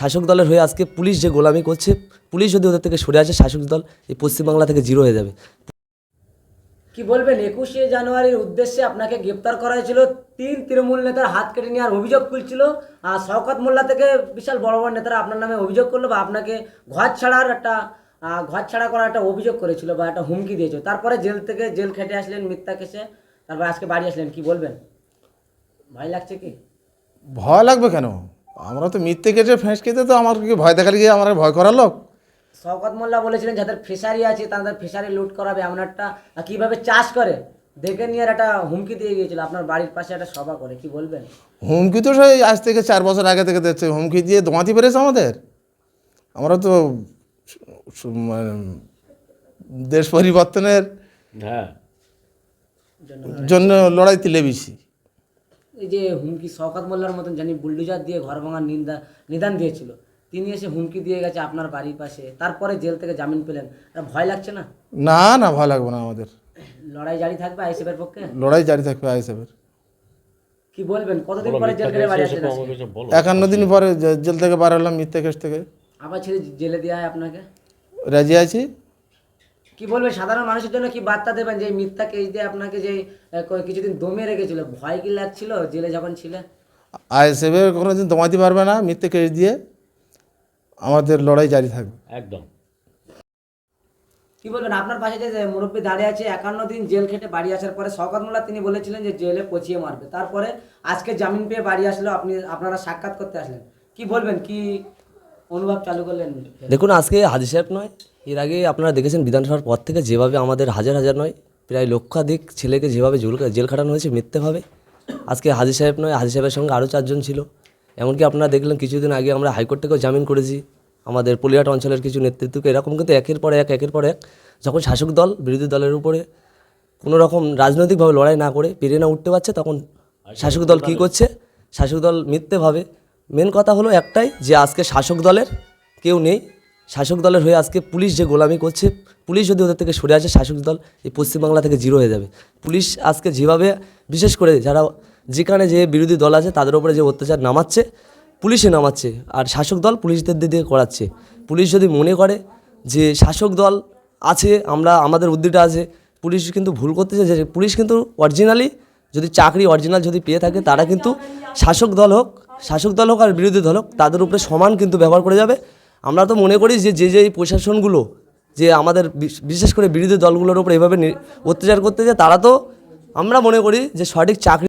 শাসক দলের হয়ে আজকে পুলিশ যে গোলামি করছে পুলিশ যদি ওদের থেকে সরে আসে শাসক দল এই পশ্চিমবাংলা থেকে জিরো হয়ে যাবে। কি বলবেন? একুশে জানুয়ারির উদ্দেশ্যে আপনাকে গ্রেপ্তার করা হয়েছিল। তিন তৃণমূল নেতার হাত কেটে নেওয়ার অভিযোগ খুলছিল আর শওকত মোল্লা থেকে বিশাল বড় বড় নেতারা আপনার নামে অভিযোগ করল বা আপনাকে ঘর ছাড়ার একটা ঘর ছাড়া করার একটা অভিযোগ করেছিল বা একটা হুমকি দিয়েছিল। তারপরে জেল থেকে জেল খেটে আসলেন মিথ্যা কেসে। তারপর আজকে বাড়ি আসলেন কি বলবেন? ভয় লাগছে কি? ভয় লাগবে কেন? আমরা তো মিথ্যে কেটে ফেঁস খেতে তো আমার কি ভয় দেখালে গিয়ে আমার ভয় করার লোক? শওকত মোল্লা বলেছিলেন যাদের ফিশারি আছে তাদের ফিশারি লুট করাবে এমন একটা কীভাবে চাষ করে? দেখে নিয়ে একটা হুমকি দিয়ে গিয়েছিল। আপনার বাড়ির পাশে একটা সভা করে কি বলবেন? হুমকি তো সেই আজ থেকে চার বছর আগে থেকে দিচ্ছে। হুমকি দিয়ে দোমাতি পেরেছে আমাদের। আমরা তো মানে দেশ পরিবর্তনের হ্যাঁ। জন্য লড়াই তুলে বেশি এই যে হুমকি শওকত মোল্লার মতন জানি বুলডোজার দিয়ে ঘর ভাঙার নিন্দা নিদান দিয়েছিল তিনি এসে হুমকি দিয়ে গেছে আপনার বাড়ির পাশে তারপরে জেল থেকে জামিন পেলেন। ভয় লাগছে না? না না ভয় লাগবে না আমাদের। লড়াই জারি থাকবে আইসিএফের পক্ষে? লড়াই জারি থাকবে আইসেফের কি বলবেন? কতদিন পরে জেল থেকে বাড়ি আসলেন একান্ন দিন পরে জেল থেকে বার হলাম মিথ্যে কেস থেকে। আবার ছেড়ে জেলে দেওয়া হয় আপনাকে? রাজি আছি? কি বলবেন সাধারণ মানুষের জন্য কি বার্তা দেবেন যে এই মিথ্যা কেস দিয়ে আপনাকে যে কিছুদিন দমিয়ে রেখেছিল? ভয় কি লাগছিল জেলে যখন ছিলেন আইসেফের কোনো দিন দমাতে পারবে না মিথ্যে কেস দিয়ে। আমাদের লড়াই জারি থাকবে। একদম। কি বলবেন? আপনার পাশে যে যে মুরব্বী দাঁড়িয়ে আছে একান্ন দিন জেল খেটে বাড়ি আসার পরে শওকত মোল্লা তিনি বলেছিলেন যে জেলে পচিয়ে মারবে। তারপরে আজকে জামিন পেয়ে বাড়ি আসলো আপনি আপনারা সাক্ষাৎ করতে আসলেন। কি বলবেন? কি অনুভব চালু করলেন? দেখুন আজকে হাজি সাহেব নয় এর আগে আপনারা দেখেছেন বিধানসভার পর থেকে যেভাবে আমাদের হাজার হাজার নয় প্রায় লক্ষাধিক ছেলেকে যেভাবে জেল জেল খাটানো হয়েছে মিথ্যেভাবে। আজকে হাজি সাহেব নয় হাজি সাহেবের সঙ্গে আরও চারজন ছিল। এমনকি আপনারা দেখলেন কিছুদিন আগে আমরা হাইকোর্ট থেকেও জামিন করেছি। আমাদের পলিহাট অঞ্চলের কিছু নেতৃত্বকে এরকম কিন্তু একের পর এক একের পর এক যখন শাসক দল বিরোধী দলের উপরে কোনো রকম রাজনৈতিকভাবে লড়াই না করে পেরিয়ে না উঠতে পারছে তখন শাসক দল কী করছে? শাসক দল মিথ্যেভাবে। মেন কথা হলো একটাই যে আজকে শাসক দলের কেউ নেই। শাসক দলের হয়ে আজকে পুলিশ যে গোলামি করছে, পুলিশ যদি ওদের থেকে সরে আসে, শাসক দল এই পশ্চিমবাংলা থেকে জিরো হয়ে যাবে। পুলিশ আজকে যেভাবে, বিশেষ করে যারা যেখানে যে বিরোধী দল আছে, তাদের উপরে যে অত্যাচার নামাচ্ছে, পুলিশে নামাচ্ছে, আর শাসক দল পুলিশদের দিয়ে করাচ্ছে। পুলিশ যদি মনে করে যে শাসক দল আছে, আমরা, আমাদের উদ্যোগটা আছে, পুলিশ কিন্তু ভুল করতেছে যে পুলিশ কিন্তু অরিজিনালি যদি চাকরি অরিজিনাল যদি পেয়ে থাকে, তারা কিন্তু শাসক দল হোক, শাসক দল হোক আর বিরোধী দল হোক, তাদের উপরে সমান কিন্তু ব্যবহার করে যাবে। আমরা তো মনে করি যে যে যে প্রশাসনগুলো, যে আমাদের বিশ- বিশেষ করে বিরোধী দলগুলোর ওপর এভাবে অত্যাচার করতে যায়, তারা তো আমরা মনে করি যে সঠিক চাকরি